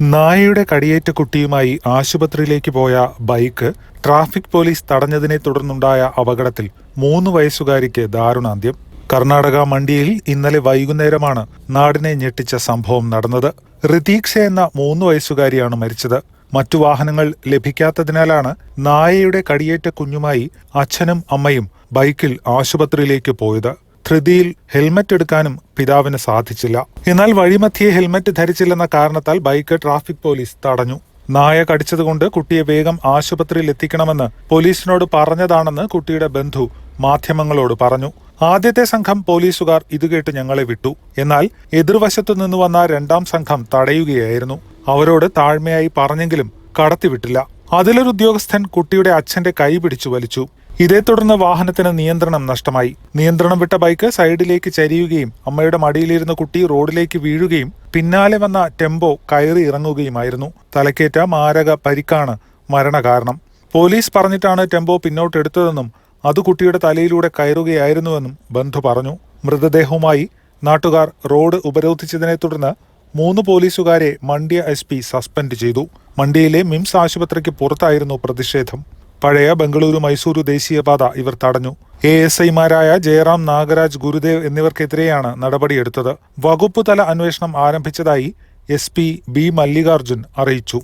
നായയുടെ കടിയേറ്റ കുട്ടിയുമായി ആശുപത്രിയിലേക്ക് പോയ ബൈക്ക് ട്രാഫിക് പോലീസ് തടഞ്ഞതിനെ തുടർന്നുണ്ടായ അപകടത്തിൽ മൂന്ന് വയസ്സുകാരിക്ക് ദാരുണാന്ത്യം. കർണാടക മണ്ഡിയിൽ ഇന്നലെ വൈകുന്നേരമാണ് നാടിനെ ഞെട്ടിച്ച സംഭവം നടന്നത്. ഋതീക്ഷ എന്ന മൂന്ന് വയസ്സുകാരിയാണ് മരിച്ചത്. മറ്റു വാഹനങ്ങൾ ലഭിക്കാത്തതിനാലാണ് നായയുടെ കടിയേറ്റ കുഞ്ഞുമായി അച്ഛനും അമ്മയും ബൈക്കിൽ ആശുപത്രിയിലേക്ക് പോയത്. ധൃതിയിൽ ഹെൽമറ്റ് എടുക്കാനും പിതാവിന് സാധിച്ചില്ല. എന്നാൽ വഴിമധ്യേ ഹെൽമറ്റ് ധരിച്ചില്ലെന്ന കാരണത്താൽ ബൈക്ക് ട്രാഫിക് പോലീസ് തടഞ്ഞു. നായ കടിച്ചതുകൊണ്ട് കുട്ടിയെ വേഗം ആശുപത്രിയിൽ എത്തിക്കണമെന്ന് പോലീസിനോട് പറഞ്ഞതാണെന്ന് കുട്ടിയുടെ ബന്ധു മാധ്യമങ്ങളോട് പറഞ്ഞു. ആദ്യത്തെ സംഘം പോലീസുകാർ ഇതുകേട്ട് ഞങ്ങളെ വിട്ടു. എന്നാൽ എതിർവശത്തു നിന്ന് വന്ന രണ്ടാം സംഘം തടയുകയായിരുന്നു. അവരോട് താഴ്മയായി പറഞ്ഞെങ്കിലും കടത്തിവിട്ടില്ല. അതിലൊരു ഉദ്യോഗസ്ഥൻ കുട്ടിയുടെ അച്ഛന്റെ കൈ പിടിച്ചു വലിച്ചു. ഇതേ തുടർന്ന് വാഹനത്തിന് നിയന്ത്രണം നഷ്ടമായി. നിയന്ത്രണം വിട്ട ബൈക്ക് സൈഡിലേക്ക് ചരിയുകയും അമ്മയുടെ മടിയിലിരുന്ന കുട്ടി റോഡിലേക്ക് വീഴുകയും പിന്നാലെ വന്ന ടെമ്പോ കയറി ഇറങ്ങുകയുമായിരുന്നു. തലക്കേറ്റ മാരക പരിക്കാണ് മരണകാരണം. പോലീസ് പറഞ്ഞിട്ടാണ് ടെമ്പോ പിന്നോട്ടെടുത്തതെന്നും അത് കുട്ടിയുടെ തലയിലൂടെ കയറുകയായിരുന്നുവെന്നും ബന്ധു പറഞ്ഞു. മൃതദേഹവുമായി നാട്ടുകാർ റോഡ് ഉപരോധിച്ചതിനെ തുടർന്ന് മൂന്ന് പോലീസുകാരെ മണ്ഡ്യ എസ് സസ്പെൻഡ് ചെയ്തു. മണ്ഡ്യയിലെ മിംസ് ആശുപത്രിക്ക് പുറത്തായിരുന്നു പ്രതിഷേധം. പഴയ ബംഗളൂരു മൈസൂരു ദേശീയപാത ഇവർ തടഞ്ഞു. എ എസ് ഐമാരായ ജയറാം നാഗരാജ് ഗുരുദേവ് എന്നിവർക്കെതിരെയാണ് നടപടിയെടുത്തത്. വകുപ്പ് തല അന്വേഷണം ആരംഭിച്ചതായി എസ് പി ബി മല്ലികാർജുൻ അറിയിച്ചു.